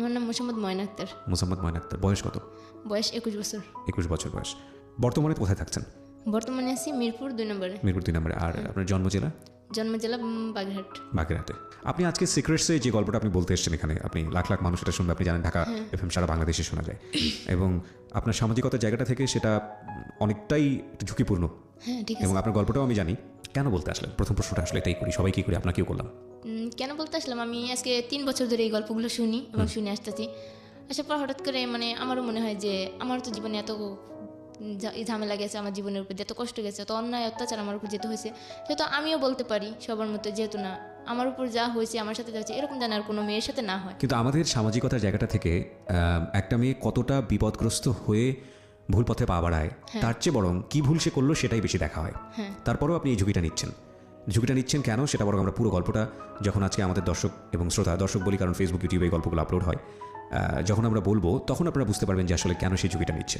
আমার নাম মোসাম্মদ ময়না আক্তার। মোসাম্মদ ময়ন আক্তার। বয়স কত? বয়স একুশ বছর। একুশ বছর বয়স। বর্তমানে কোথায় থাকছেন? বর্তমানে আছি মিরপুর দুই নম্বরে। মিরপুর দুই নম্বরে। আর আপনার জন্ম জেলা? জন্ম জেলা বাগেরহাট। বাগেরহাটে। আপনি আজকে সিক্রেটসে যে গল্পটা আপনি বলতে এসেছেন এখানে আপনি লাখ লাখ মানুষ এটা শুনবে। আপনি জানেন ঢাকা এফ সারা বাংলাদেশে শোনা যায়। এবং আপনার সামাজিকতার জায়গাটা থেকে সেটা অনেকটাই ঝুঁকিপূর্ণ। হ্যাঁ ঠিক এবং আপনার গল্পটাও আমি জানি। কেন বলতে আসলেন? প্রথম প্রশ্নটা আসলে এটাই করি। সবাই কি করি আপনাকেও করলাম। কেন বলতে আসলাম? আমি আজকে তিন বছর ধরে এই গল্পগুলো শুনি এবং শুনে আসতেছি। আসার পর হঠাৎ করে মানে আমারও মনে হয় যে আমার তো জীবনে এত ঝামেলা গেছে আমার জীবনের উপর এত কষ্ট গেছে এত অন্যায় অত্যাচার আমার উপর যেতে হয়েছে সেহেতু আমিও বলতে পারি সবার মতো যেহেতু না আমার উপর যা হয়েছে আমার সাথে যা হয়েছে এরকম যেন আর কোনো মেয়ের সাথে না হয়। কিন্তু আমাদের সামাজিকতার জায়গাটা থেকে একটা মেয়ে কতটা বিপদগ্রস্ত হয়ে ভুল পথে পা বাড়ায় তার চেয়ে বরং কি ভুল সে করল সেটাই বেশি দেখা হয়। হ্যাঁ। তারপরেও আপনি এই ঝুঁকিটা নিচ্ছেন। ঝুঁকিটা নিচ্ছেন কেন? সেটা বরং আমরা পুরো গল্পটা যখন আজকে আমাদের দর্শক এবং শ্রোতা, দর্শক বলি, কারণ ফেসবুক ইউটিউবে এই গল্পগুলো আপলোড হয় যখন আমরা বলব, তখন আপনারা বুঝতে পারবেন যে আসলে কেন সেই ঝুঁকিটা নিচ্ছে।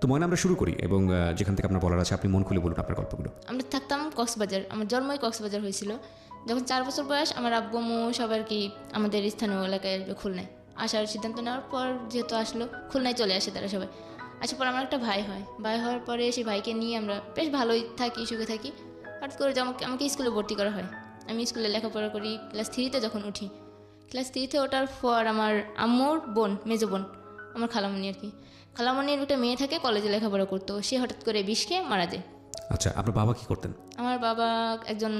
তো ময়না, আমরা শুরু করি এবং যেখান থেকে আপনার বলার আছে, আপনি মন খুলে বলুন আপনার গল্পগুলো। আমরা থাকতাম কক্সবাজার। আমার জন্মই কক্সবাজার হয়েছিল। যখন চার বছর বয়স, আমার আব্বু, আম্মু সবার কি আমাদের স্থানীয় এলাকায় আসবে খুলনায়। আসার সিদ্ধান্ত নেওয়ার পর যেহেতু আসলো, খুলনায় চলে আসে তারা সবাই। আসার পর আমার একটা ভাই হয়। ভাই হওয়ার পরে সেই ভাইকে নিয়ে আমরা বেশ ভালোই থাকি, সুখে থাকি। হঠাৎ করে আমাকে আমাকে স্কুলে ভর্তি করা হয়। আমি স্কুলে লেখাপড়া করি ক্লাস থ্রিতে যখন উঠি। ক্লাস থ্রিতে ওঠার পর আমার আম্মুর বোন মেজো বোন আমার খালামণি আর কি। খালামণির একটা মেয়ে থাকে কলেজে লেখাপড়া করতো। সে হঠাৎ করে বিষ খেয়ে মারা যায়। আচ্ছা আপনার বাবা কি করতেন? আমার বাবা একজন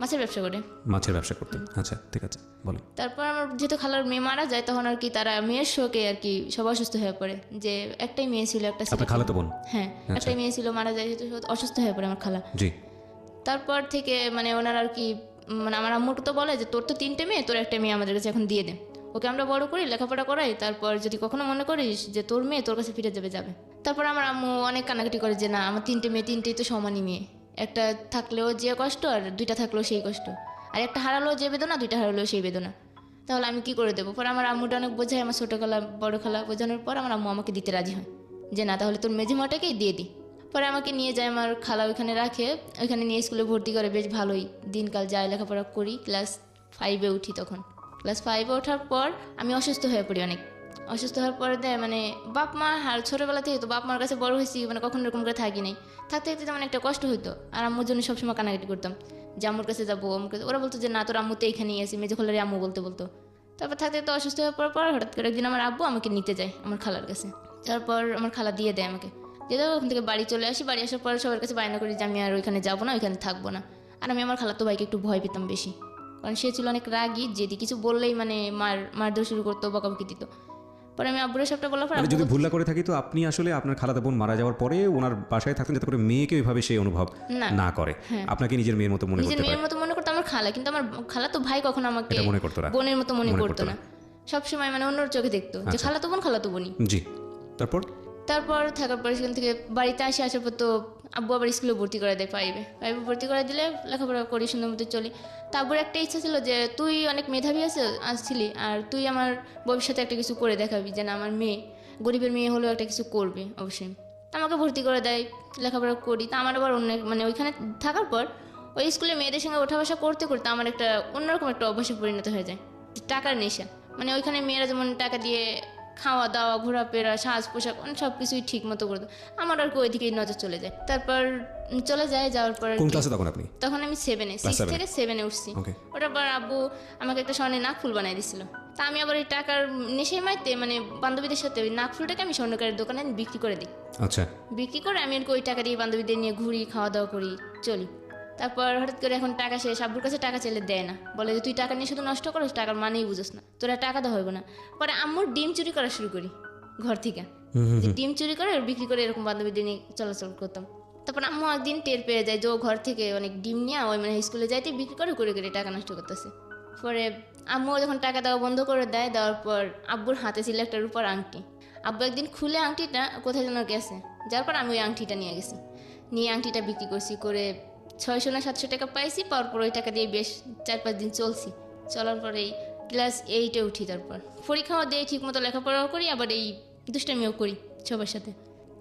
মাছের ব্যবসা করে। মাছের ব্যবসা করতেন। আচ্ছা ঠিক আছে বলুন। তারপর আমার যেহেতু খালার মেয়ে মারা যায় তখন আর কি তারা মেয়ের শোকে আর কি সব অসুস্থ হয়ে পড়ে। যে একটাই মেয়ে ছিল একটা খালাতো বোন? হ্যাঁ একটাই মেয়ে ছিল মারা যায় যেহেতু অসুস্থ হয়ে পড়ে আমার খালা। জি। তারপর থেকে মানে ওনার আর কি মানে আমার আম্মুকে তো বলে যে, তোর তো তিনটে মেয়ে, তোর একটা মেয়ে আমাদের কাছে এখন দিয়ে দে। ওকে আমরা বড় করি, লেখাপড়া করাই, তারপর যদি কখনো মনে করিস যে, তোর মেয়ে তোর কাছে ফিরে যাবে যাবে। তারপর আমার আম্মু অনেক কানাকাটি করে যে, না, আমার তিনটে মেয়ে, তিনটেই তো সমানই মেয়ে। একটা থাকলেও যে কষ্ট আর দুইটা থাকলেও সেই কষ্ট। আর একটা হারালেও যে বেদনা, দুইটা হারালেও সেই বেদনা। তাহলে আমি কি করে দেবো? পরে আমার আম্মুটা অনেক বোঝায়, আমার ছোটো খেলা বড় খেলা বোঝানোর পর আমার আম্মু আমাকে দিতে রাজি হয়। যে, না, তাহলে তোর মেঝেমাটাকেই দিয়ে দিই পরে আমাকে নিয়ে যায়, আমার খালা ওইখানে রাখে। ওইখানে নিয়ে স্কুলে ভর্তি করে, বেশ ভালোই। দিনকাল যায় লেখাপড়া করি, ক্লাস ফাইভে উঠি তখন। ক্লাস ফাইভে ওঠার পর আমি অসুস্থ হয়ে পড়ি অনেক। অসুস্থ হওয়ার পরে দেয় মানে বাপ মা, আর ছোটোবেলা থেকে তো বাপ মার কাছে বড় হয়েছি মানে কখনো এরকম করে থাকি নাই। থাকতে থাকতে তেমন একটা কষ্ট হতো আর আম্মুর জন্য সবসময় কানাকাটি করতাম। যে আম্মুর কাছে যাব, আম্মুর কাছে ওরা বলতো যে, না, তোর আম্মু তো এইখানেই আছে মেজে খোলারে আম্মু, বলতে বলতো। তারপর থাকতে থাকতে অসুস্থ হওয়ার পর হঠাৎ করে একদিন আমার আব্বু আমাকে নিতে যায়, আমার খালার কাছে। তারপর আমার খালা দিয়ে দেয় আমাকে। দিয়ে দেয় ওখান থেকে বাড়ি চলে আসি। বাড়ি আসার পরে সবার কাছে বায়না করি যে আমি আর ওইখানে যাব না ওইখানে থাকব না। আর আমি আমার খালাতো ভাইকে একটু ভয় পেতাম বেশি। কারণ সে ছিল অনেক রাগী যেদি কিছু বললেই মানে মার মারধর শুরু করতো বকাবকি দিত। পরে আমি আব্বুরের সবটা বলার পর মানে যদি ভুল করে থাকি তো আপনি আসলে আপনার খালাতো বোন মারা যাওয়ার পরে ওনার বাসায় থাকতেন যাতে করে মেয়েকে ওইভাবে সেই অনুভব না। না করে। আপনাকে নিজের মেয়ের মতো মনে নিজের করতে মেয়ের মতো মনে করতো আমার খালা কিন্তু আমার খালা তো ভাই কখনো আমাকে মনে করতো না। বোনের মতো মনে করতো না। সবসময় মানে অন্যর চোখে দেখতো যে খালা তো বোন খালা তো বোনই। জি। তারপর? তারপর থাকার পর সেখান থেকে বাড়িতে আসে, আসার পর তো আব্বু আবার স্কুলে ভর্তি করে দেয় ফাইভে ফাইভে ভর্তি করে দিলে লেখাপড়া করি, সুন্দর মতো চলি। তারপর একটা ইচ্ছা ছিল যে, তুই অনেক মেধাবী আছে, আসছিলি, আর তুই আমার ভবিষ্যতে একটা কিছু করে দেখাবি যে না আমার মেয়ে, গরিবের মেয়ে হলেও একটা কিছু করবে। অবশ্যই। আমাকে ভর্তি করে দেয়, লেখাপড়া করি। তা আমার আবার অন্য মানে ওইখানে থাকার পর ওই স্কুলে মেয়েদের সঙ্গে ওঠা বসা করতে করতে আমার একটা অন্যরকম একটা অভ্যাসে পরিণত হয়ে যায় টাকার নেশা। মানে ওইখানে মেয়েরা যেমন টাকা দিয়ে খাওয়া দাওয়া ঘোরাফেরা সাজ পোশাক অনেক সব কিছুই ঠিক মতো করে দেয়। আমার আর কি ওইদিকেই নজর চলে যায়। তারপর চলে যায় যাওয়ার পর কোন ক্লাসে তখন আপনি? তখন আমি সেভেনে সিক্স? থেকে সেভেনে উঠছি। ওটার পর আব্বু আমাকে একটা স্বর্ণের নাক ফুল বানাই দিছিল। তা আমি আবার এই টাকার নেশে মাইতে মানে বান্ধবীদের সাথে ওই নাক ফুলটাকে আমি স্বর্ণকারের দোকানে বিক্রি করে দিই। আচ্ছা। বিক্রি করে আমি আর কি ওই টাকা দিয়ে বান্ধবীদের নিয়ে ঘুরি খাওয়া দাওয়া করি চলি। তারপর হঠাৎ করে এখন টাকা শেষ আব্বুর কাছে টাকা চাইলে দেয় না। বলে যে তুই টাকা নিয়ে শুধু নষ্ট করিস টাকার মানেই বুঝোস না। তোরা টাকা দেওয়া হইব না। পরে আম্মুর ডিম চুরি করা শুরু করি ঘর থেকে। ডিম চুরি করে বিক্রি করে এরকম বান্ধবীদের নিয়ে চলাচল করতাম। তারপর আম্মু একদিন টের পেয়ে যায় যে ও ঘর থেকে অনেক ডিম নিয়ে ওই মানে স্কুলে যাইতে বিক্রি করে করে করে টাকা নষ্ট করতেছে। পরে আম্মু যখন টাকা দেওয়া বন্ধ করে দেয় দেওয়ার পর আব্বুর হাতে ছিল একটা রূপার আংটি। আব্বু একদিন খুলে আংটিটা কোথায় যেন গেছে। যার পর আমি ওই আংটিটা নিয়ে গেছি। নিয়ে আংটিটা বিক্রি করছি করে ছয়শো না সাতশো টাকা পাইছি পাওয়ার পর ওই টাকা দিয়ে বেশ চার পাঁচ দিন চলছি। চলার পরেই ক্লাস এইটে উঠি তারপর। পরীক্ষাও দিয়ে ঠিক মতো লেখাপড়াও করি আবার এই দুষ্টামিও করি সবার সাথে।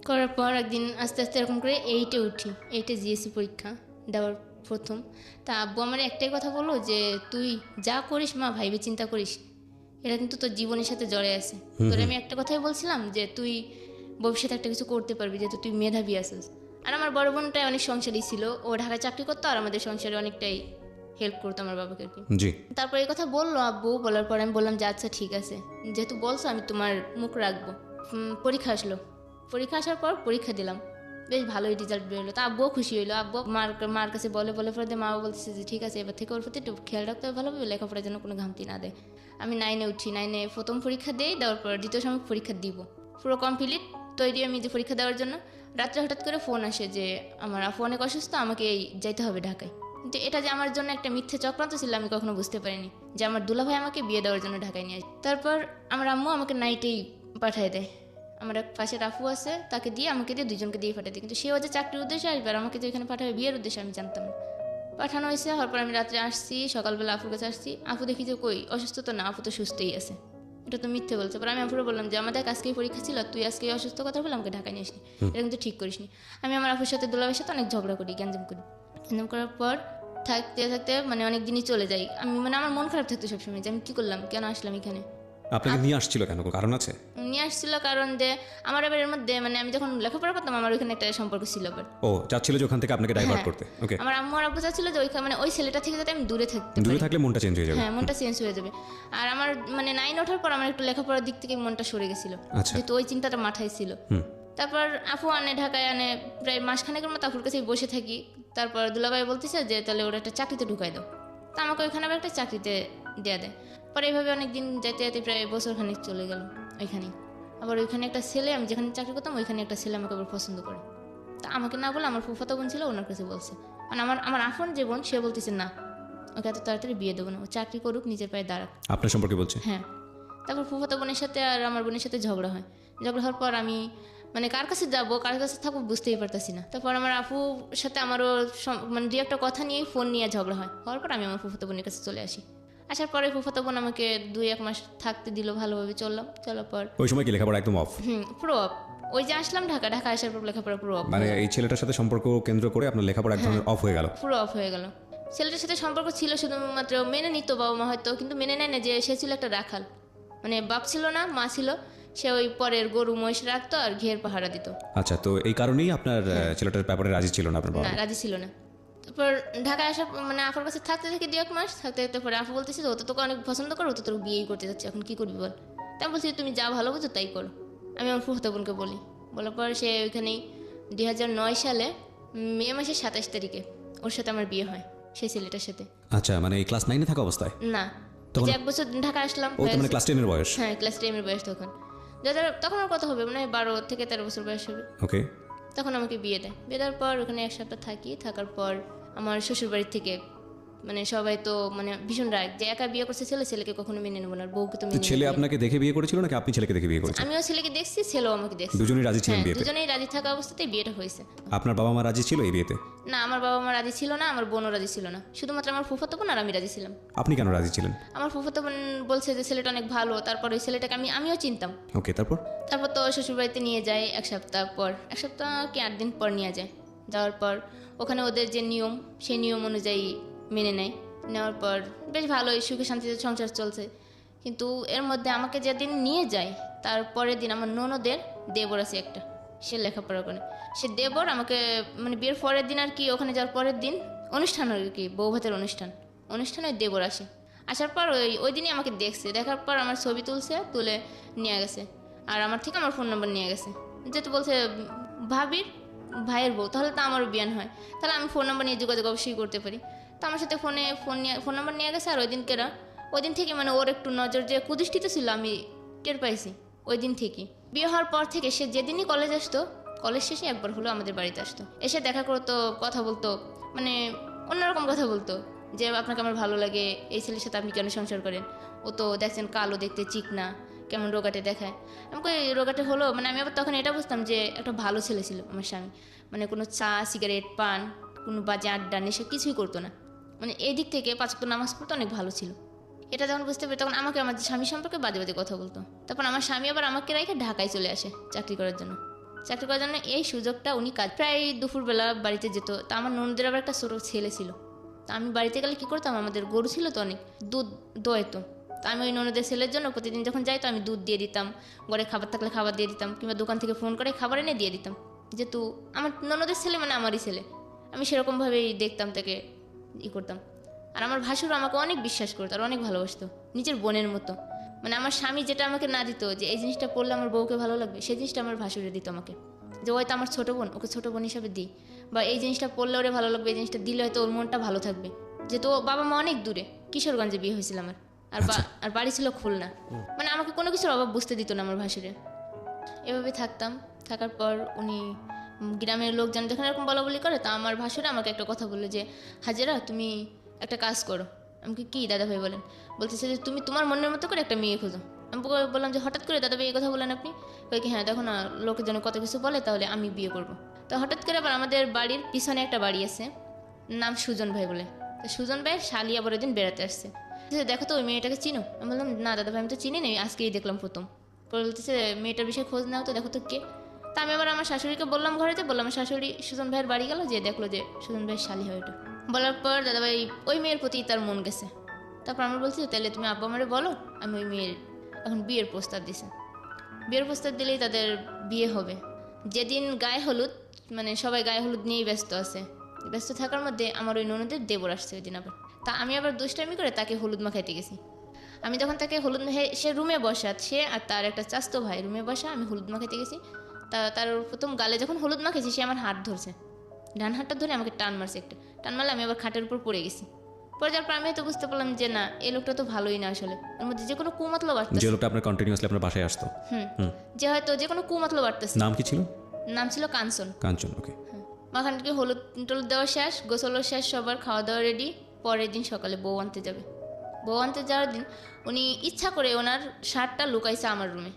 করার পর একদিন আস্তে আস্তে এরকম করে এইটে উঠি এইটে জিএসসি পরীক্ষা দেওয়ার প্রথম। তা আব্বু আমার একটাই কথা বলল যে তুই যা করিস মা ভাইবে চিন্তা করিস। এটা কিন্তু তোর জীবনের সাথে জড়ে আছে। তোর আমি একটা কথাই বলছিলাম যে তুই ভবিষ্যতে একটা কিছু করতে পারবি যেহেতু তুই মেধাবী আছিস। আর আমার বড় বোনটাই অনেক সংসারী ছিল। ও ঢাকায় চাকরি করতো আর আমাদের সংসারে অনেকটাই হেল্প করতো আমার বাবাকে আর কি। জি। তারপর এই কথা বলল আব্বু বলার পর আমি বললাম যে আচ্ছা ঠিক আছে। যেহেতু বলছো আমি তোমার মুখ রাখব। পরীক্ষা আসলো। পরীক্ষা আসার পর পরীক্ষা দিলাম। বেশ ভালোই রেজাল্ট বেরোলো তা আব্বুও খুশি হইল। আব্বু মার মার কাছে বলে বলে পরে দিয়ে মাও বলছে যে ঠিক আছে এবার থেকে ওর প্রতি একটু খেয়াল রাখতে হবে ভালোভাবে। লেখাপড়ার জন্য কোনো ঘামতি না দেয় আমি নাইনে উঠি। নাইনে প্রথম পরীক্ষা দেই দেওয়ার পর দ্বিতীয় সময় পরীক্ষা দিব। পুরো কমপ্লিট তৈরি আমি যে পরীক্ষা দেওয়ার জন্য, রাত্রে হঠাৎ করে ফোন আসে যে, আমার আপু অনেক অসুস্থ, আমাকে এই যাইতে হবে ঢাকায়। কিন্তু এটা যে আমার জন্য একটা মিথ্যে চক্রান্ত ছিল, আমি কখনো বুঝতে পারিনি যে আমার দুলাভাই আমাকে বিয়ে দেওয়ার জন্য ঢাকায় নিয়ে আসে। তারপর আমার আম্মু আমাকে নাইটেই পাঠিয়ে দেয়। আমার এক পাশের আফু আছে, তাকে দিয়ে আমাকে দিয়ে দুজনকে দিয়ে দিই কিন্তু সেও যে চাকরির উদ্দেশ্যে আসবে আর আমাকে যে এখানে পাঠাবে বিয়ের উদ্দেশ্যে আমি জানতাম না। পাঠানো হয়েছে, হওয়ার পর আমি রাত্রে আসছি, সকালবেলা আপুর কাছে আসছি। আপু দেখি যে কই, অসুস্থ তো না, আপু তো সুস্থই আছে। এটা তো মিথ্যে বলছো। পর আমি আফুরে বললাম যে আমাদের আজকেই পরীক্ষা ছিল তুই আজকে অসুস্থ কথা বলে আমাকে ঢাকায় নিয়ে আসনি এটা কিন্তু ঠিক করিসনি। আমি আমার আপুর সাথে দোলাবের সাথে অনেক ঝগড়া করি গ্যাঞ্জাম করি। গ্যাঞ্জাম করার পর থাকতে থাকতে মানে অনেক দিনই চলে যাই। আমি মানে আমার মন খারাপ থাকতো সবসময় যে আমি কী করলাম কেন আসলাম এখানে? আপনাকে নিয়ে আসছিল কেন? কোনো কারণ আছে? নিয়ে আসছিল কারণ যে আমার এবার এর মধ্যে মানে আমি যখন লেখাপড়া করতাম আমার ওইখানে একটা সম্পর্ক ছিল আবার ও চাচ্ছিল যে ওখান থেকে আপনাকে ডাইভার্ট হ্যাঁ। করতে। ওকে আমার আম্মু আর আব্বু চাচ্ছিল যে ওইখানে মানে ওই ছেলেটা থেকে যাতে আমি দূরে থাকতে দূরে থাকলে মনটা চেঞ্জ হয়ে যাবে। হ্যাঁ মনটা চেঞ্জ হয়ে যাবে। আর আমার মানে নাইন ওঠার পর আমার একটু লেখাপড়ার দিক থেকে মনটা সরে গেছিল। আচ্ছা। যেহেতু ওই চিন্তাটা মাথায় ছিল। তারপর আপু আনে ঢাকায় আনে প্রায় মাসখানেকের মতো আপুর কাছেই বসে থাকি। তারপর দুলাভাই বলতেছে যে তাহলে ওরা একটা চাকরিতে ঢুকাই দাও। তা আমাকে ওইখানে আবার একটা চাকরিতে দেওয়া দেয়। পরে এইভাবে অনেক দিন যেতে যেতে প্রায় বছর খানিক চলে গেল ওইখানেই। আবার ওইখানে একটা ছেলে আমি যেখানে চাকরি করতাম ওইখানে একটা ছেলে আমাকে আবার পছন্দ করে। তা আমাকে না বলে আমার ফুফাতো বোন ছিল ওনার কাছে বলছে। মানে আমার আমার আফন যে বোন সে বলতেছে না ওকে এত তাড়াতাড়ি বিয়ে দেবো না ও চাকরি করুক নিজের পায়ে দাঁড়াক। আপনার সম্পর্কে বলছে? হ্যাঁ। তারপর ফুফাতো বোনের সাথে আর আমার বোনের সাথে ঝগড়া হয়। ঝগড়া হওয়ার পর আমি মানে কার কাছে যাব কার কাছে থাকব বুঝতেই পারতাছি না। তারপর আমার আপুর সাথে আমারও মানে দু একটা কথা নিয়ে ফোন নিয়ে ঝগড়া হয়। হওয়ার পর আমি আমার ফুফাতো বোনের কাছে চলে আসি। আসার পরে ফুফাতো বোন আমাকে দুই এক মাস থাকতে দিল ভালোভাবে চললাম চলার পর। ওই সময় কি লেখাপড়া একদম অফ হুম পুরো অফ ওই যে আসলাম ঢাকা ঢাকা আসার পর লেখাপড়া পুরো off। মানে এই ছেলেটার সাথে সম্পর্ক কেন্দ্র করে আপনার লেখাপড়া এক ধরনের অফ হয়ে গেল? পুরো অফ হয়ে গেল। ছেলেটার সাথে সম্পর্ক ছিল শুধুমাত্র মেনে নিত বাবা মা হয়তো কিন্তু মেনে নেয় না যে সে ছিল একটা রাখাল। মানে বাপ ছিল না মা ছিল। সে ওই পরের গরু মহিষ রাখতো আর ঘের পাহারা দিত। আচ্ছা তো এই কারণেই আপনার ছেলেটার ব্যাপারে রাজি ছিল না আপনার বাবা না রাজি ছিল না। তারপর ঢাকায় আসা মানে আফার কাছে থাকতে থাকি দু এক মাস থাকতে থাকতে পরে আফা বলতেছে তো তোকে অনেক পছন্দ করো তো তোর বিয়েই করতে যাচ্ছে এখন কি করবি বল? তা আমি বলছি তুমি যা ভালো বুঝো তাই করো। আমি আমার ফুফতো বোনকে বলি। বলার পর সে ওইখানেই দুই হাজার নয় সালে মে মাসের সাতাশ তারিখে ওর সাথে আমার বিয়ে হয় সেই ছেলেটার সাথে। আচ্ছা মানে ক্লাস নাইনে থাকা অবস্থায়? না তখন- এক বছর ঢাকা আসলাম ও মানে ক্লাস টেনের বয়স? হ্যাঁ ক্লাস টেনের বয়স তখন। তখন আর কত হবে মানে বারো থেকে তেরো বছর বয়স হবে। ওকে তখন আমাকে বিয়ে দেয়। বিয়ে দেওয়ার পর ওখানে এক সপ্তাহ থাকি থাকার পর আমার শ্বশুর বাড়ির থেকে মানে সবাই তো মানে ভীষণ রাগ যে একা বিয়ে করছে ছেলে ছেলেকে কখনো মেনে নেব না বউকে তো মেনে ছেলে নেব। আপনাকে দেখে বিয়ে করেছিল নাকি আপনি ছেলেকে দেখে বিয়ে করেছেন? আমিও ছেলেকে দেখছি ছেলেও আমাকে দেখছে। দুজনেই রাজি ছিলেন হ্যাঁ বিয়েতে? দুজনেই রাজি থাকা অবস্থাতেই বিয়েটা হয়েছে। আপনার বাবা মা রাজি ছিল এই বিয়েতে? না আমার বাবা মা রাজি ছিল না আমার বোনও রাজি ছিল না। শুধুমাত্র আমার ফুফাতো বোন আর আমি রাজি ছিলাম। আপনি কেন রাজি ছিলেন? আমার ফুফাতো বোন বলছে যে ছেলেটা অনেক ভালো তারপর ওই ছেলেটাকে আমি আমিও চিনতাম। ওকে তারপর? তারপর তো শ্বশুরবাড়িতে নিয়ে যায় এক সপ্তাহ পর এক সপ্তাহ কি আট দিন পর নিয়ে যায়। যাওয়ার পর ওখানে ওদের যে নিয়ম, সেই নিয়ম অনুযায়ী মেনে নেয়। নেওয়ার পর বেশ ভালোই সুখে শান্তিতে সংসার চলছে। কিন্তু এর মধ্যে আমাকে যেদিন নিয়ে যায়, তার পরের দিন আমার ননদের দেবর আছে একটা, সে লেখাপড়া করে। সে দেবর আমাকে মানে বিয়ের পরের দিন আর কি, ওখানে যাওয়ার পরের দিন অনুষ্ঠান আর কি বউ ভাতের অনুষ্ঠান। অনুষ্ঠানে ওই দেবর আসে। আসার পর ওই ওই দিনই আমাকে দেখছে। দেখার পর আমার ছবি তুলছে, তুলে নিয়ে গেছে। আর আমার থেকে আমার ফোন নম্বর নিয়ে গেছে। যেহেতু বলছে ভাবির ভাইয়ের বউ, তাহলে তো আমারও বিয়ান হয়। তাহলে আমি ফোন নাম্বার নিয়ে যোগাযোগ অবশ্যই করতে পারি। তো আমার সাথে ফোনে ফোন নিয়ে ফোন নাম্বার নিয়ে গেছে আর ওই দিনকেরা ওই দিন থেকে মানে ওর একটু নজর যে কুদৃষ্টিতে ছিল, আমি টের পাইছি ওই দিন থেকে। বিয়ে হওয়ার পর থেকে সে যেদিনই কলেজ আসতো কলেজ শেষে একবার হলো আমাদের বাড়িতে আসতো। এসে দেখা করতো, কথা বলতো মানে অন্যরকম কথা বলতো, যে আপনাকে আমার ভালো লাগে, এই ছেলের সাথে আপনি কেন সংসার করেন? ও তো দেখছেন কালো দেখতে চিকনা কেমন রোগাটে দেখায়। আমাকে এই রোগাটে হলো মানে আমি আবার তখন এটা বুঝতাম যে একটা ভালো ছেলে ছিল আমার স্বামী। মানে কোনো চা, সিগারেট, পান, কোনো বাজে আড্ডা, নেশা কিছুই করতো না। মানে এই দিক থেকে পাঁচক্ত নামাজ পড়তে, অনেক ভালো ছিল। এটা যখন বুঝতে পারি তখন আমাকে আমার স্বামী সম্পর্কে বাজে বাজে কথা বলতো। তারপর আমার স্বামী আবার আমাকে রেখে ঢাকায় চলে আসে চাকরি করার জন্য। চাকরি করার জন্য এই সুযোগটা উনি কাজ প্রায় দুপুরবেলা বাড়িতে যেত। তা আমার ননদের আবার একটা ছোটো ছেলে ছিল। তা আমি বাড়িতে গেলে কী করতাম? আমাদের গরু ছিল তো অনেক। দুধ দোয়াইতো। তো আমি ওই ননদের ছেলের জন্য প্রতিদিন যখন যাই তো আমি দুধ দিয়ে দিতাম, ঘরে খাবার থাকলে খাবার দিয়ে দিতাম, কিংবা দোকান থেকে ফোন করে খাবার এনে দিয়ে দিতাম। যেহেতু আমার ননদের ছেলে মানে আমারই ছেলে, আমি সেরকমভাবেই দেখতাম তাকে ই করতাম। আর আমার ভাসুর আমাকে অনেক বিশ্বাস করতো আর অনেক ভালোবাসতো, নিজের বোনের মতো। মানে আমার স্বামী যেটা আমাকে না দিত যে এই জিনিসটা পড়লে আমার বউকে ভালো লাগবে, সেই জিনিসটা আমার ভাসুরে দিত আমাকে। যে হয়তো আমার ছোটো বোন, ওকে ছোটো বোন হিসাবে দিই। বা এই জিনিসটা পড়লে ওরে ভালো লাগবে, এই জিনিসটা দিলে হয়তো ওর মনটা ভালো থাকবে। যেহেতু বাবা মা অনেক দূরে, কিশোরগঞ্জে বিয়ে হয়েছিল আমার। আর বা- আর বাড়ি ছিল খুলনা। মানে আমাকে কোনো কিছুর অভাব বুঝতে দিত না আমার ভাসুরে। এভাবে থাকতাম। থাকার পর উনি গ্রামের লোকজন যখন এরকম বলা বলি করে তা আমার ভাসুরা আমাকে একটা কথা বলল যে হাজেরা তুমি একটা কাজ করো। আমাকে কি দাদা ভাই বলেন? বলতেছে যে তুমি তোমার মনের মতো করে একটা মেয়ে খোঁজো। আমি বললাম যে হঠাৎ করে দাদা ভাই এই কথা বলেন আপনি? কই কি হ্যাঁ দেখো না লোকে যেন কত কিছু বলে তাহলে আমি বিয়ে করব। তো হঠাৎ করে আবার আমাদের বাড়ির পিছনে একটা বাড়ি আছে নাম সুজন ভাই বলে। তো সুজন ভাই শালি আবার দিন বেড়াতে আসছে। দেখো তো, ওই মেয়েটাকে চিনো? আমি বললাম, না দাদা ভাই, আমি তো চিনি না আজকেই দেখলাম প্রথম। পরে বলতেছে, মেয়েটার বিষয়ে খোঁজ নাও তো, দেখো তো কে? তা আমি আবার আমার শাশুড়িকে বললাম ঘরেতে, বললাম, শাশুড়ি সুজন ভাইয়ের বাড়ি গেল? যে দেখল যে সুজন ভাইয়ের শালি হয় ওটা। বলার পর দাদাভাই ওই মেয়ের প্রতি তার মন গেছে। তারপর আমার বলছি তাহলে তুমি আব্বা আমারে বলো, আমি ওই মেয়ের এখন বিয়ের প্রস্তাব দিছে। বিয়ের প্রস্তাব দিলেই তাদের বিয়ে হবে। যেদিন গায়ে হলুদ মানে সবাই গায়ে হলুদ নিয়েই ব্যস্ত আছে। ব্যস্ত থাকার মধ্যে আমার ওই ননদের দেবর আসছে ওই দিন আবার। তা আমি আবার দুষ্টামি করে তাকে হলুদ মাখাইতে গেছি। আমি তখন তাকে হলুদ সে রুমে বসা সে আর তার একটা চাস্তো ভাই রুমে বসা আমি হলুদ মাখাইতে গেছি। তা তার প্রথম গালে যখন হলুদ মাখেছি সে আমার হাত ধরছে। ডান হাতটা ধরে আমাকে টান মারছে একটা। টান মারলে আমি আবার খাটের উপর পড়ে গেছি। পরে যাওয়ার পর আমি তো বুঝতে পারলাম যে না এই লোকটা তো ভালোই না আসলে। ওর মধ্যে যে কোনো কুমতলো যে বাড়তেছে লোকটা আপনার কন্টিনিউসলি আপনার বাসায় আসতো। হুম। যে হয়তো যে কোনো কুমতলো বাড়তেছে নাম কি ছিল? নাম ছিল কাঞ্চন। কাঞ্চন ওকে মাখানকে হলুদ টলুদ দেওয়া শেষ গোসলও শেষ সবার খাওয়া দাওয়া রেডি পরের দিন সকালে বউ আনতে যাবে। বউ আনতে যাওয়ার দিন উনি ইচ্ছা করে ওনার শার্টটা লুকাইছে আমার রুমে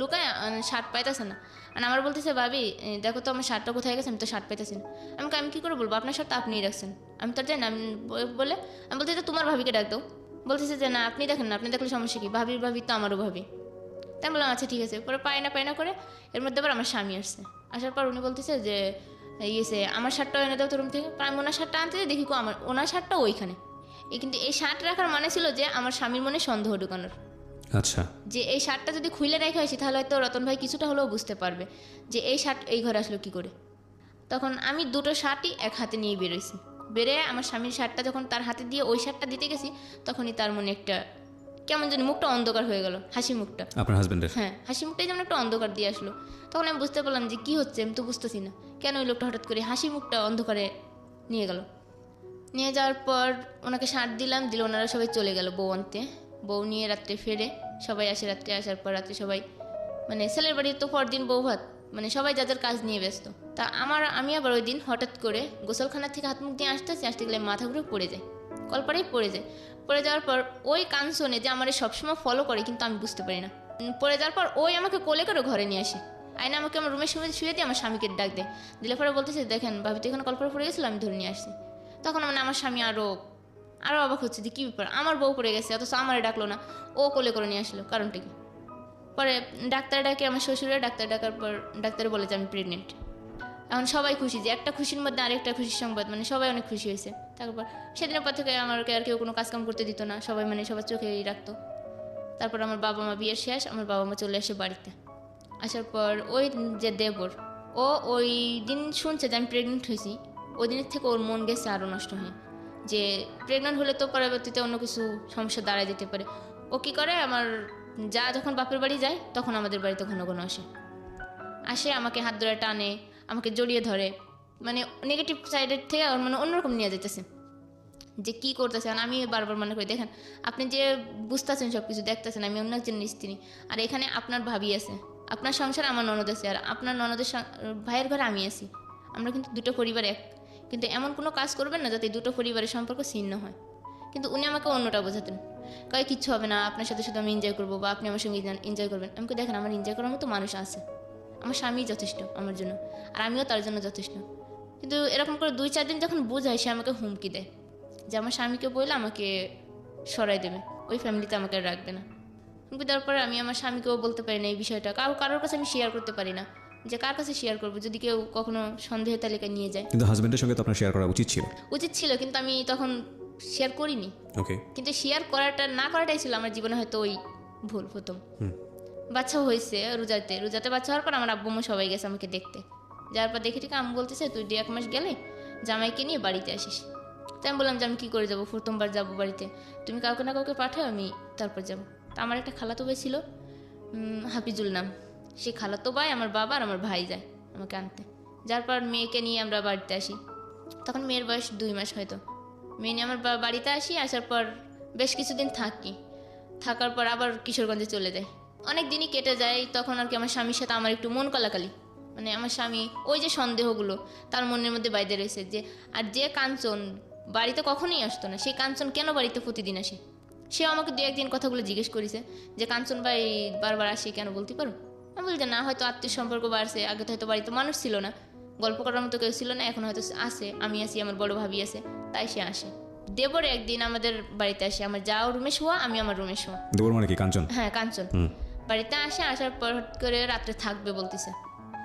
লুকায় শার্ট পাইতেছে না। আর আমার বলতেছে ভাবি দেখো তো আমার শার্টটা কোথায় গেছে আমি তো শার্ট পাইতেছি না। আমি কই, আমি কী করে বলব? আপনার শার্ট তো আপনিই রাখছেন। আমি তো জানি আমি বলে আমি বলতে তোমার ভাবিকে ডাক দাও। বলতেছে যে না আপনি দেখেন না আপনি দেখলে সমস্যা কি? ভাবির ভাবি তো আমারও ভাবি। তাই বললাম আচ্ছা ঠিক আছে। পরে পায় না পায় না করে এর মধ্যে আবার আমার স্বামী আসছে। আসার পর উনি বলতেছে যে ইয়েছে আমার শার্টটা এনে দাও তো রুম থেকে। আমি ওনার শার্টটা আনতে দেখি কো আমার ওনার শার্টটা ওইখানে। এই কিন্তু এই শার্ট রাখার মানে ছিল যে আমার স্বামীর মনে সন্দেহ ঢুকানোর। আচ্ছা। যে এই শার্টটা যদি খুলে রেখে আসি তাহলে হয়তো রতন ভাই কিছুটা হলেও বুঝতে পারবে যে এই শার্ট এই ঘরে আসলো কি করে। তখন আমি দুটো শার্টই এক হাতে নিয়ে বেরোইছি। বেরে আমার স্বামীর শার্টটা যখন তার হাতে দিয়ে ওই শার্টটা দিতে গেছি তখনই তার মনে একটা কেমন জানি মুখটা অন্ধকার হয়ে গেল হাসি মুখটা। আপনার হাজবেন্ডের হ্যাঁ হাসি মুখটাই যেমন একটা অন্ধকার দিয়ে আসলো। তখন আমি বুঝতে পারলাম যে কি হচ্ছে আমি তো বুঝতেছি না। কেন ওই লোকটা হঠাৎ করে হাসি মুখটা অন্ধকারে নিয়ে গেল? নিয়ে যাওয়ার পর ওনাকে শার্ট দিলাম দিলে ওনারা সবাই চলে গেল বউ আনতে। বউ নিয়ে রাত্রে ফেরে সবাই আসে রাত্রে আসার পর রাত্রে সবাই মানে ছেলের বাড়ির তো পরদিন বউ ভাত মানে সবাই যাদের কাজ নিয়ে ব্যস্ত। তা আমার আমি আবার ওই দিন হঠাৎ করে গোসলখানা থেকে হাত মুখ দিয়ে আসতেছি আসতে গেলে মাথা ঘুরে পড়ে যায় কলপাড়েই পড়ে যায়। পড়ে যাওয়ার পর ওই কান শোনে যে আমার সবসময় ফলো করে, কিন্তু আমি বুঝতে পারি না। পড়ে যাওয়ার পর ওই আমাকে কোলে করে ঘরে নিয়ে আসে। আইনা আমাকে আমার রুমের শুয়ে শুয়ে দিয়ে আমার স্বামীকে ডাক দেয়। দিলে পরে বলতেছে, দেখেন ভাবি তো এখানে কলপাড়ে পড়ে গেছিল, আমি ধরে নিয়ে আসছি। তখন মানে আমার স্বামী আরও আরও অবাক হচ্ছে যে কী ব্যাপার? আমার বউ পড়ে গেছে, অথচ আমারে ডাকলো না। ও কোলে করে নিয়ে আসলো, কারণটা কি? পরে ডাক্তার ডাকে, আমার শ্বশুরে ডাক্তার ডাকার পর ডাক্তার বলে যে আমি প্রেগনেন্ট এখন সবাই খুশি যে একটা খুশির মধ্যে আরেকটা খুশির সংবাদ মানে সবাই অনেক খুশি হয়েছে। তারপর সেদিনের পর থেকে আমাকে আর কেউ কোনো কাজকাম করতে দিত না। সবাই মানে সবার চোখেই রাখতো। তারপর আমার বাবা মা বিয়ের শেষ, আমার বাবা মা চলে আসে বাড়িতে। আসার পর ওই যে দেবর, ও ওই দিন শুনছে যে আমি প্রেগনেন্ট হয়েছি। ওই দিনের থেকে ওর মন গেছে আরও নষ্ট হয়ে। যে প্রেগনেন্ট হলে তো পরবর্তীতে অন্য কিছু সমস্যা দাঁড়ায় যেতে পারে। ও কী করে? আমার যা যখন বাপের বাড়ি যায়, তখন আমাদের বাড়িতে ঘন ঘন আসে। আসে আমাকে হাত ধরে টানে, আমাকে জড়িয়ে ধরে। মানে নেগেটিভ সাইডের থেকে মানে অন্যরকম নিয়ে যেতেছে যে কি করতেছেন আমি বারবার মনে করি, দেখেন, আপনি যে বুঝতেছেন সব কিছু দেখতেছেন, আমি অন্য একজন স্ত্রী, আর এখানে আপনার ভাবি আছে। আপনার সংসারে আমার ননদ আছে, আর আপনার ননদের ভাইয়ের ঘরে আমি আছি। আমরা কিন্তু দুটো পরিবার এক। কিন্তু এমন কোনো কাজ করবেন না যাতে দুটো পরিবারের সম্পর্ক ছিন্ন হয়। কিন্তু উনি আমাকে অন্যটা বোঝাতেন। কয়, কিচ্ছু হবে না, আপনার সাথে শুধু আমি এনজয় করব বা আপনি আমার সঙ্গে এনজয় করবেন। আমাকে দেখেন, আমার এনজয় করার মতো মানুষ আছে। আমার স্বামী যথেষ্ট আমার জন্য, আর আমিও তার জন্য যথেষ্ট। কিন্তু এরকম করে দুই চার দিন যখন বোঝায় সে আমাকে হুমকি দেয়। যে আমার স্বামীকে বললে আমাকে সরাই দেবে। ওই ফ্যামিলিতে আমাকে রাখবে না। হুমকি দেওয়ার পরে আমি আমার স্বামীকেও বলতে পারি না এই বিষয়টা। কারও কারোর কাছে আমি শেয়ার করতে পারি না। যে কার কাছে শেয়ার করব? যদি কেউ কখনো সন্দেহের তালিকায় নিয়ে যায়। কিন্তু হাজব্যান্ডের সঙ্গে তো আপনার শেয়ার করা উচিত ছিল। উচিত ছিল কিন্তু আমি তখন শেয়ার করিনি। ওকে কিন্তু শেয়ার করাটা না করাটাই ছিল আমার জীবনে হয়তো ওই ভুল প্রথম। বাচ্চা হয়েছে রোজাতে। রোজাতে বাচ্চা হওয়ার পর আমার আব্বু সবাই গেছে আমাকে দেখতে। যার পর দেখে ঠিক আমি বলতেছে, তুই দু এক মাস গেলে জামাইকে নিয়ে বাড়িতে আসিস। তাই আমি বললাম যে, আমি কী করে যাব? প্রথমবার যাব বাড়িতে। তুমি কাউকে না কাউকে পাঠাও, আমি তারপর যাব। তা আমার একটা খালাতো ভাই ছিল হাফিজুল নাম। সে খালাতো ভাই আমার বাবা আর আমার ভাই যায় আমাকে আনতে। যার পর মেয়েকে নিয়ে আমরা বাড়িতে আসি। তখন মেয়ের বয়স দুই মাস হয়তো। মেয়ে নিয়ে আমার বাড়িতে আসি, আসার পর বেশ কিছুদিন থাকি। থাকার পর আবার কিশোরগঞ্জে চলে যাই। অনেক দিনই কেটে যায়, তখন আর কি আমার স্বামীর সাথে আমার একটু মন কলাকালি। মানে আমার স্বামী ওই যে সন্দেহগুলো তার মনের মধ্যে বাইরে রয়েছে যে আর যে কাঞ্চন বাড়িতে কখনোই আসতো না সেই কাঞ্চন কেন বাড়িতে প্রতিদিন আসে? সে আমাকে দু একদিন কথাগুলো জিজ্ঞেস করেছে যে কাঞ্চন ভাই বারবার আসে কেন বলতে পারো? আমি বলি যে না হয়তো আত্মীয় সম্পর্ক বাড়ছে আগে তো হয়তো বাড়িতে মানুষ ছিল না গল্প করার মতো কেউ ছিল না এখন হয়তো আসে আমি আসি আমার বড় ভাবি আছে তাই সে আসে। দেবর একদিন আমাদের বাড়িতে আসে আমার যাও রুমে শোয়া আমি আমার রুমে শোয়া। দেবর মানে কি কাঞ্চন? হ্যাঁ কাঞ্চন। বাড়িতে আসে আসার পর করে রাত্রে থাকবে বলতেছে।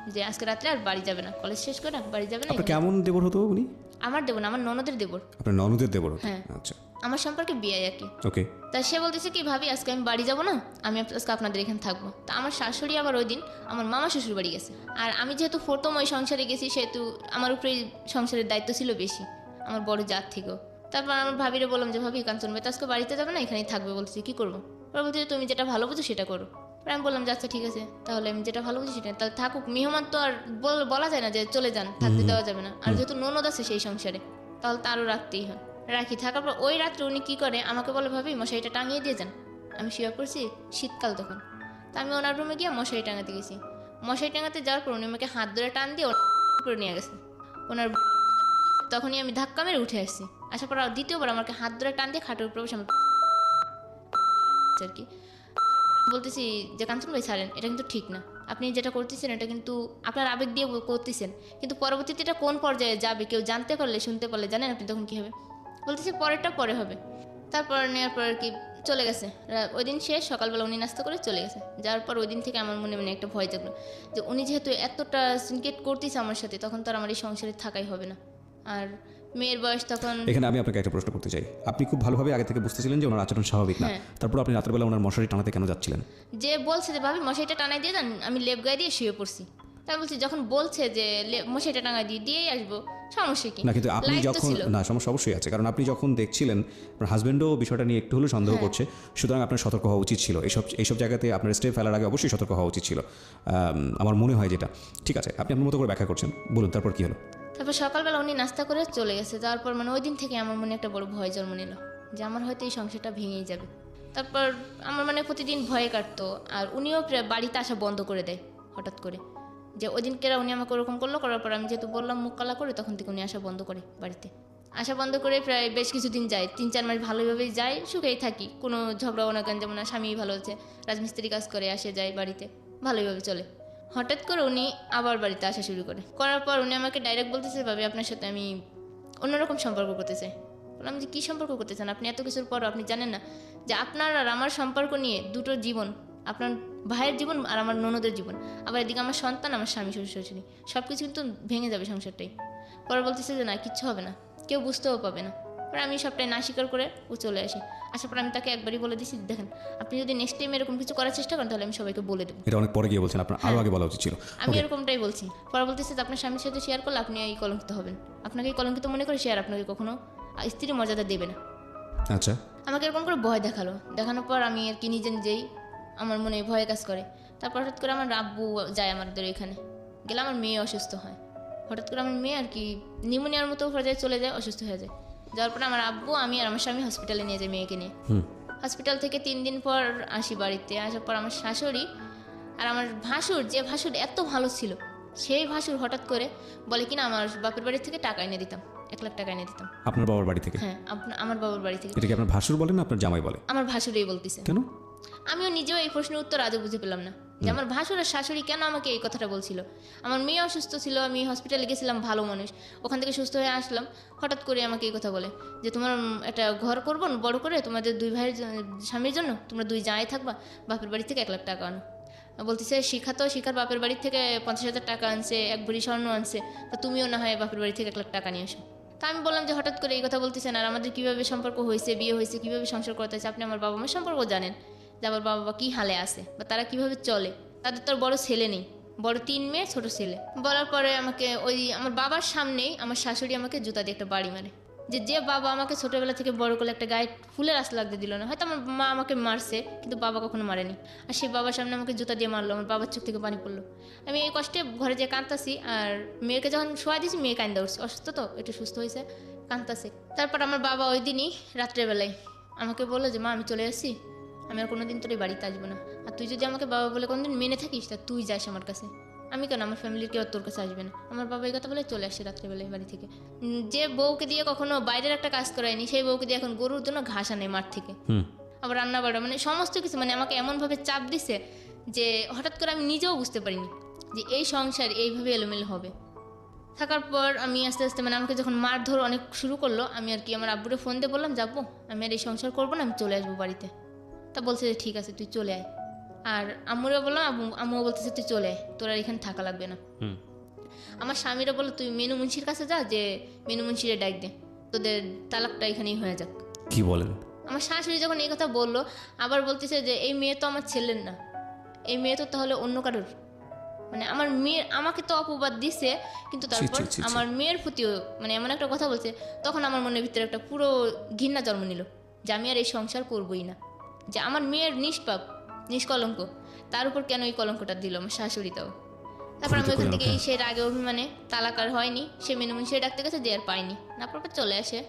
যে আজকে রাত্রে আর বাড়ি যাবে না। কলেজ শেষ করে বাড়ি যাবে না কেমন দেবর হতো উনি? আমার দেবর আমার ননদের দেবর। আপনার ননদের দেবর হ্যাঁ। আচ্ছা। আমার সম্পর্কে বিয়ে আর কি। ওকে। তা সে বলতেছে কি ভাবি আজকে আমি বাড়ি যাব না আমি আজকে আপনাদের এখানে থাকব। তা আমার শাশুড়ি আবার ওই দিন আমার মামা শ্বশুর বাড়ি গেছে। আর আমি যেহেতু প্রথম ওই সংসারে গেছি সেহেতু আমার উপরে সংসারের দায়িত্ব ছিল বেশি আমার বড় জাত থেকেও। তারপর আমার ভাবিরে বললাম যে ভাবি কাঞ্চন ভাই তো আজকে বাড়িতে যাবে না এখানেই থাকবে। বলতেছি কি করব? ওরা বলছে তুমি যেটা ভালো বুঝো সেটা করো। পরে আমি বললাম যে আচ্ছা ঠিক আছে তাহলে আমি যেটা ভালো বুঝি সেটা তাহলে থাকুক। মেহমান তো আর বল- যায় না যে চলে যান থাকতে দেওয়া যাবে না। আর যেহেতু ননদ আছে সেই সংসারে তাহলে তারও রাখতেই হয়। রাখি থাকার পর ওই রাত্রে উনি কি করে আমাকে বলে ভাবি মশারিটা টাঙিয়ে দিয়ে যান। আমি শুয়ে পড়ছি শীতকাল তখন। তা আমি ওনার রুমে গিয়ে মশারি টাঙাতে গেছি। মশারি টাঙাতে যাওয়ার পর উনি আমাকে হাত ধরে টান দিয়ে করে নিয়ে গেছে। ওনার তখনই আমি ধাক্কা মেরে উঠে আসছি। আসার পর দ্বিতীয়বার আমাকে হাত ধরে টান দিয়ে খাটের উপরে বসে আর কি। বলতেছি যে কাঞ্চন ভাই ছাড়েন, এটা কিন্তু ঠিক না। আপনি যেটা করতেছেন, এটা কিন্তু আপনার আবেগ দিয়ে করতেছেন। কিন্তু পরবর্তীতে এটা কোন পর্যায়ে যাবে, কেউ জানতে পারলে, শুনতে পারলে, জানেন আপনি তখন কী হবে? বলতেছি পরেরটা পরে হবে। তারপর নেওয়ার পর কি চলে গেছে। ওই দিন শেষ, সকালবেলা উনি নাস্তা করে চলে গেছে। যাওয়ার পর ওই দিন থেকে আমার মনে মনে একটা ভয় জাগলো যে উনি যেহেতু এতটা সিনকেট করতেছে আমার সাথে, তখন তো আর আমার এই সংসারে থাকাই হবে না। আর মেয়ের বয়স তখন এখানে আমি আপনাকে একটা প্রশ্ন করতে চাই। আপনি খুব ভালোভাবে আগে থেকে বুঝতেছিলেন যে ওনার আচরণ স্বাভাবিক না। হ্যাঁ। তারপর আপনি রাত্রেবেলা ওনার মশারি টানাতে কেন যাচ্ছিলেন? যে বলছে যে ভাবি মশারিটা টানাই দিয়ে দেন আমি লেপ গায়ে দিয়ে শুয়ে পড়ছি। তাই বলছি যখন বলছে যে মশারিটা টাঙাই দিয়ে দিয়েই আসব সমস্যা কি? না কিন্তু আপনি যখন না সমস্যা অবশ্যই আছে। কারণ আপনি যখন দেখছিলেন আপনার হাজবেন্ডও বিষয়টা নিয়ে একটু হলেও সন্দেহ হ্যাঁ। করছে সুতরাং আপনার সতর্ক হওয়া উচিত ছিল। এইসব এইসব জায়গাতে আপনার স্টেপ ফেলার আগে অবশ্যই সতর্ক হওয়া উচিত ছিল। আমার মনে হয় যেটা। ঠিক আছে আপনি আপনার মতো করে ব্যাখ্যা করছেন। বলুন তারপর কি হলো? তারপর সকালবেলা উনি নাস্তা করে চলে গেছে। যাওয়ার পর মানে ওই দিন থেকে আমার মনে একটা বড় ভয় জন্ম নিল যে আমার হয়তো এই সংসারটা ভেঙেই যাবে। তারপর আমার মানে প্রতিদিন ভয়ে কাটতো আর উনিও বাড়িতে আসা বন্ধ করে দেয় হঠাৎ করে। যে ওই দিনকেরা উনি আমাকে ওরকম করল, করার পর আমি যেহেতু বললাম মুখ কালা করে তখন থেকে উনি আসা বন্ধ করে বাড়িতে। আসা বন্ধ করে প্রায় বেশ কিছুদিন যায়, তিন চার মাস ভালোভাবেই যায়, সুখেই থাকি। কোনো ঝগড়া অনাগান যেমন স্বামী ভালো হচ্ছে রাজমিস্ত্রি কাজ করে, আসে, যায় বাড়িতে, ভালোইভাবে চলে। হঠাৎ করে উনি আবার বাড়িতে আসা শুরু করে। করার পর উনি আমাকে ডাইরেক্ট বলতেছে, ভাবি, আপনার সাথে আমি অন্যরকম সম্পর্ক করতে চাই বললাম, যে কী সম্পর্ক করতে চান আপনি এত কিছুর পরও আপনি জানেন না যে আপনার আর আমার সম্পর্ক নিয়ে দুটো জীবন, আপনার ভাইয়ের জীবন আর আমার ননদের জীবন। আবার এদিকে আমার সন্তান, আমার স্বামী, শ্বশুর, শাশুড়ি। সব কিছু কিন্তু ভেঙে যাবে সংসারটাই। পরে বলতেছে যে, না, কিচ্ছু হবে না। কেউ বুঝতেও পাবে না। পরে আমি সবটাই না স্বীকার করে ও চলে আসি। আসার পর আমি তাকে একবারই বলে দিছি দেখেন আপনি যদি নেক্সট টাইম এরকম কিছু করার চেষ্টা করেন তাহলে আমি সবাইকে বলে দেবো। এটা অনেক পরে গিয়ে বলছেন আপনার আরও আগে বলা উচিত ছিল। আমি এরকমটাই বলছি। পরে বলতেছে যে আপনার স্বামীর সাথে শেয়ার করলে আপনি এই কলঙ্কিত হবেন। আপনাকে এই কলঙ্কিত মনে করে শেয়ার আপনাকে কখনো স্ত্রীর মর্যাদা দেবে না। আচ্ছা। আমাকে এরকম করে ভয় দেখাল। দেখানোর পর আমি আর কি নিজে নিজেই আমার মনে ভয় কাজ করে। তারপর হঠাৎ করে আমার আব্বু যায় আমাদের এখানে। গেলে আমার মেয়ে অসুস্থ হয়। হঠাৎ করে আমার মেয়ে আর কি নিউমোনিয়ার মতো পর্যায়ে চলে যায় অসুস্থ হয়ে যায়। যাওয়ার পর আমার আব্বু আমি আর আমার স্বামী হসপিটালে নিয়ে যাই মেয়েকে নিয়ে। হসপিটাল থেকে তিন দিন পর আসি বাড়িতে। আসার পর আমার শাশুড়ি আর আমার ভাসুর যে ভাসুর এত ভালো ছিল সেই ভাসুর হঠাৎ করে বলে কিনা আমার বাপের বাড়ি থেকে টাকা এনে দিতাম এক লাখ টাকা এনে দিতাম। আপনার বাবার বাড়ি থেকে? হ্যাঁ আমার বাবার বাড়ি থেকে। এটা কি আপনার ভাসুর বলেন না আপনার জামাই বলে? আমার ভাসুরই বলতেছে। কেন? আমিও নিজেও এই প্রশ্নের উত্তর আজও বুঝে পেলাম না। যে আমার ভাসুর আর শাশুড়ি কেন আমাকে এই কথাটা বলছিল? আমার মেয়ে অসুস্থ ছিল আমি হসপিটালে গেছিলাম ভালো মানুষ। ওখান থেকে সুস্থ হয়ে আসলাম। হঠাৎ করে আমাকে এই কথা বলে যে তোমার একটা ঘর করব বড় করে? তোমাদের দুই ভাইয়ের স্বামীর জন্য? তোমরা দুই জামাই থাকবা বাপের বাড়ি থেকে এক লাখ টাকা আনো। বলতেছে শিখা তো শিখার বাপের বাড়ি থেকে পঞ্চাশ হাজার টাকা আনছে এক ভরি স্বর্ণ আনছে তা তুমিও না হয় বাপের বাড়ি থেকে এক লাখ টাকা নিয়ে আসো। তা আমি বললাম যে হঠাৎ করে এই কথা বলতেছেন আর আমাদের কীভাবে সম্পর্ক হয়েছে বিয়ে হয়েছে কীভাবে সংসার করতে হয়েছে আপনি আমার বাবা মার সম্পর্ক জানেন। যে আমার বাবা মা কী হালে আছে বা তারা কীভাবে চলে, তাদের তো আর বড় ছেলে নেই, বড় তিন মেয়ে, ছোট ছেলে। বলার পরে আমাকে ওই আমার বাবার সামনেই আমার শাশুড়ি আমাকে জুতা দিয়ে একটা বাড়ি মারে যে যে বাবা আমাকে ছোটবেলা থেকে বড় করে একটা গায়ে ফুলের আস লাগতে দিল না। হয়তো আমার মা আমাকে মারছে, কিন্তু বাবা কখনো মারেনি। আর সেই বাবার সামনে আমাকে জুতা দিয়ে মারলো, আমার বাবার চোখ থেকে পানি পড়ল। আমি এই কষ্টে ঘরে যেয়ে কাঁদতাছি, আর মেয়েকে যখন শোয়া দিয়েছি, মেয়ে কান্দা উঠছে। অসুস্থ তো, একটু সুস্থ হয়েছে, কাঁদতাছে। তারপর আমার বাবা ওই দিনই রাত্রেবেলায় আমাকে বলল যে, মা, আমি চলে আসছি আমি আর কোনোদিন তোর এই বাড়িতে আসব না। আর তুই যদি আমাকে বাবা বলে কোনোদিন মেনে থাকিস তা তুই যাস আমার কাছে। আমি কেন? আমার ফ্যামিলির কেউ তোর কাছে আসবে না। আমার বাবা এই কথা বলে চলে আসে রাত্রেবেলায় বাড়ি থেকে। যে বউকে দিয়ে কখনো বাইরের একটা কাজ করায়নি সেই বউকে দিয়ে এখন গরুর জন্য ঘাস আনে মাঠ থেকে। আবার রান্না বাড়া মানে সমস্ত কিছু মানে আমাকে এমনভাবে চাপ দিছে যে হঠাৎ করে আমি নিজেও বুঝতে পারিনি যে এই সংসার এইভাবে এলোমেলো হবে। থাকার পর আমি আস্তে আস্তে মানে আমাকে যখন মারধর অনেক শুরু করল আমি আর কি আমার আব্বুরে ফোন দিয়ে বললাম যাব আমি আর এই সংসার করব না আমি চলে আসব বাড়িতে। তা বলছে যে ঠিক আছে তুই চলে আয়। আর আম্মুরে বললাম আম্মু আম্মুও বলতেছে তুই চলে আয় তোর আর এখানে থাকা লাগবে না। আমার স্বামীরা বলল তুই মেনু মুন্সির কাছে যা যে মেনু মুন্সিরে ডাক দে তোদের তালাকটা এখানেই হয়ে যাক। কি বলেন? আমার শাশুড়ি যখন এই কথা বলল আবার বলতেছে যে এই মেয়ে তো আমার ছেলের না এই মেয়ে তো তাহলে অন্য কারোর। মানে আমার মেয়ের আমাকে তো অপবাদ দিছে কিন্তু তারপর। আমার মেয়ের প্রতিও মানে এমন একটা কথা বলছে তখন আমার মনের ভিতরে একটা পুরো ঘৃণা জন্ম নিল যে আমি আর এই সংসার করবই না। যে আমার মেয়ের নিষ্পাপ নিষ্কলঙ্ক তার উপর কেন এই কলঙ্কটা দিল আমার শাশুড়ি তাও তারপর আমি ওখান থেকে। সে রাগে অভিমানে তালাকার হয়নি সে মেনু সে ডাকতে গেছে দিয়ে আর পাইনি। না পর চলে আসে।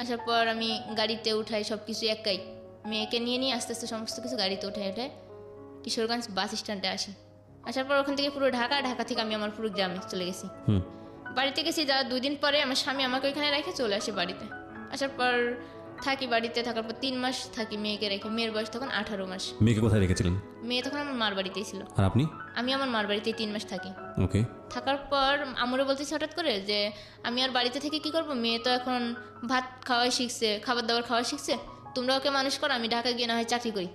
আসার পর আমি গাড়িতে উঠাই সব কিছু একাই। মেয়েকে নিয়ে নিয়ে আস্তে আস্তে সমস্ত কিছু গাড়িতে উঠে উঠে কিশোরগঞ্জ বাস স্ট্যান্ডে আসি। আসার পর ওখান থেকে পুরো ঢাকা ঢাকা থেকে আমি আমার পুরো গ্রামে চলে গেছি। বাড়িতে গেছি যা দুই দিন পরে আমার স্বামী আমাকে ওইখানে রেখে চলে আসে বাড়িতে। আসার পর থাকি বাড়িতে থাকার পর তিন মাস থাকি মেয়েকে রেখে। মেয়ের বয়স তখন আঠারো মাস। মেয়েকে কোথায় রেখেছিলেন? মেয়ে তখন আমার মার বাড়িতেই ছিল। আর আপনি? আমি আমার মার বাড়িতেই তিন মাস থাকি। ওকে। থাকার পর আমরে বলতেছি হঠাৎ করে যে আমি আর বাড়িতে থেকে কি করব? মেয়ে তো এখন ভাত খাওয়াই শিখছে খাবার দাবার খাওয়া শিখছে। তোমরা ওকে মানুষ করো আমি ঢাকা গিয়ে না হয় চাকরি করি।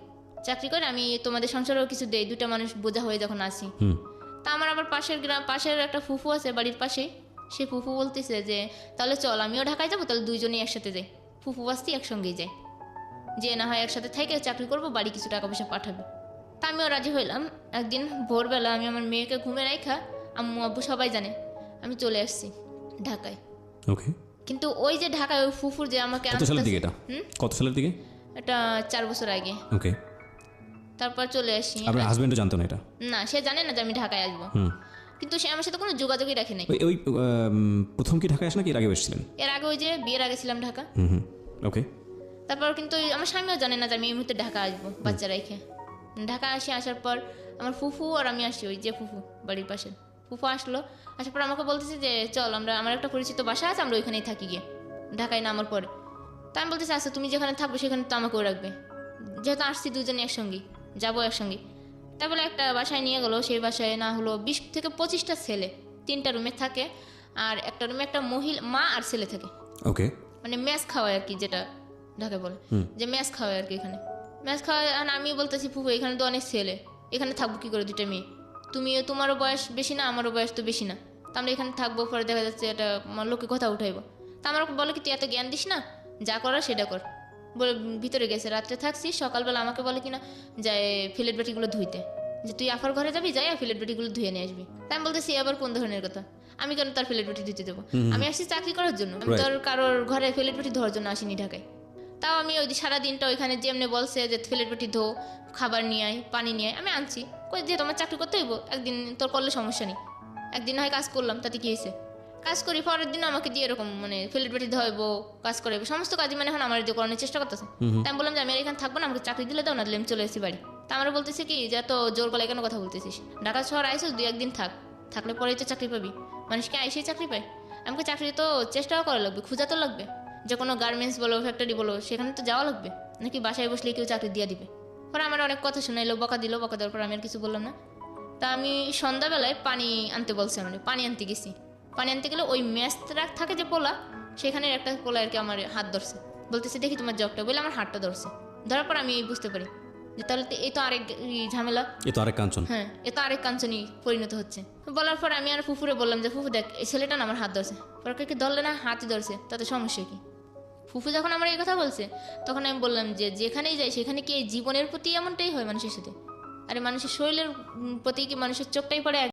চাকরি করে আমি তোমাদের সংসারেও কিছু দেই দুটা মানুষ বোঝা হয়ে যখন আসি। তা আমার আবার পাশের গ্রাম পাশের একটা ফুফু আছে বাড়ির পাশে। সে ফুফু বলতেছে যে তাহলে চল আমিও ঢাকায় যাব তাহলে দুইজনেই একসাথে যাই। ফুফু বাস্তি একসঙ্গেই যাই যে না হয় একসাথে থেকে চাকরি করব বাড়ি কিছু টাকা পয়সা পাঠাবে। তা আমিও রাজি হইলাম। একদিন ভোরবেলা আমি আমার মেয়েকে ঘুমে রাখা আম্মু আব্বু সবাই জানে আমি চলে আসছি ঢাকায়। ওকে। কিন্তু ওই যে ঢাকায় ওই ফুফুর যে আমাকে কত সালের দিকে এটা? হুম? কত সালের দিকে? এটা চার বছর আগে। ওকে। তারপর চলে আসি আপনার হাজবেন্ডও জানতো না এটা? না সে জানে না যে আমি ঢাকায় আসব। হুম। কিন্তু সে আমার সাথে কোনো যোগাযোগই রাখে নাই। ওই প্রথম কি ঢাকায় আসেন কি এর আগে এসেছিলেন এর আগে ওই যে বিয়ের আগে ছিলাম ঢাকা। হুম হুম ওকে তারপর কিন্তু ওই আমার স্বামীও জানে না যে আমি এই মুহূর্তে ঢাকা আসব বাচ্চা রেখে। ঢাকা আসি আসার পর আমার ফুফু আর আমি আসি ওই যে ফুফু বাড়ির পাশে। ফুফু আসলো আসার পর আমাকে বলতেছে যে চল আমরা আমার একটা পরিচিত বাসা আছে আমরা ওইখানেই থাকি গিয়ে। ঢাকায় নামার পরে। তা আমি বলতেছি আচ্ছা তুমি যেখানে থাকবে সেখানে তো আমাকেও রাখবে। যেহেতু আসছি দুজনে একসঙ্গেই যাব একসঙ্গে। তারপরে একটা বাসায় নিয়ে গেলো সেই বাসায় না হলো বিশ থেকে পঁচিশটা ছেলে। তিনটা রুমে থাকে আর একটা রুমে একটা মহিলা মা আর ছেলে থাকে। ওকে মানে ম্যাচ খাওয়ায় আর কি যেটা ঢাকায় বলে। যে ম্যাচ খাওয়ায় আর কি এখানে। ম্যাচ খাওয়ায় আর আমি বলতেছি ফুফু এখানে তো অনেক ছেলে। এখানে থাকব কি করে দুইটা মেয়ে? তুমি তোমারও বয়স বেশি না আমারও বয়স তো বেশি না। তা আমরা এখানে থাকব পরে দেখা যাচ্ছে এটা লোকে কথা উঠাইবো। তা আমার বলে কি তুই এত জ্ঞান দিস না যা করার সেটা কর। বলে ভিতরে গেছে রাত্রে থাকছি সকালবেলা আমাকে বলে কিনা যায় ফিলেট বাটিগুলো ধুইতে। যে তুই আফার ঘরে যাবি যাই ফিলেট বাটিগুলো ধুয়ে নিয়ে আসবি। তাই আমি বলতেছি আবার কোন ধরনের কথা? আমি কেন তার ফিলেট বাটি ধুতে দেবো? আমি আসছি চাকরি করার জন্য। আমি. তোর কারোর ঘরে ফিলেট বাটি ধোয়ার জন্য আসিনি ঢাকায়। তাও আমি ওই সারা দিনটা ওইখানে যেমনি বলছে যে ফিলেট বাটি ধো খাবার নিয়ে আয় পানি নিয়ে আয়। আমি আনছি। কই যে তোমার চাকরি করতে হইব একদিন তোর করলে সমস্যা নেই। একদিন হয় কাজ করলাম তাতে কি হয়েছে কাজ করি পরের দিন আমাকে দিয়ে এরকম মানে ফিল্ড বাটি ধোয়াইবো কাজ করাইবো সমস্ত কাজই মানে এখন আমার দিয়ে করানোর চেষ্টা করতেছে। তাই আমি বললাম যে আমি এখানে থাকব না আমাকে চাকরি দিলে দাও না দিলে আমি চলে এসেছি বাড়ি। তা আমরা বলতেছি কি যে এত জোর গলায় কেন কথা বলতেছিস? ঢাকা শহর আইসিস দুই একদিন থাক। থাকলে পরেই তো চাকরি পাবি। মানুষকে আইসেই চাকরি পায়। আমাকে চাকরি তো চেষ্টাও করা লাগবে খোঁজা তো লাগবে। যে কোনো গার্মেন্টস বলো ফ্যাক্টরি বলো সেখানে তো যাওয়া লাগবে। নাকি বাসায় বসলে কেউ চাকরি দিয়ে দিবে? পরে আমার অনেক কথা শুনাইলো বকা দিল বকা দেওয়ার পর আমি আর কিছু বললাম না। তা আমি সন্ধ্যাবেলায় পানি আনতে বলছে মানে পানি আনতে গেছি। পানি আনতে গেলে ওই ম্যাচ ট্রাক থাকে যে পোলা সেখানে একটা পোলা আর কি আমার হাত ধরছে। বলতেছে দেখি তোমার জবটা। বলে আমার হাতটা ধরছে। ধরার পর আমি বুঝতে পারি যে তাহলে তো এই তো আরেক ঝামেলা। এ তো আরেক কাঞ্চন। হ্যাঁ এ তো আরেক কাঞ্চনি পরিণত হচ্ছে। বলার পর আমি আর ফুফুরে বললাম যে ফুফু দেখ এই ছেলেটা না আমার হাত ধরছে। পরে কি ধরলে না? হাতই ধরছে তাতে সমস্যা কি? ফুফু যখন আমার এই কথা বলছে তখন আমি বললাম যে যেখানেই যাই সেখানে কি এই জীবনের প্রতি এমনটাই হয় মানুষের সাথে? আরে মানুষের শরীরের প্রতি কি মানুষের চোখটাই পড়ে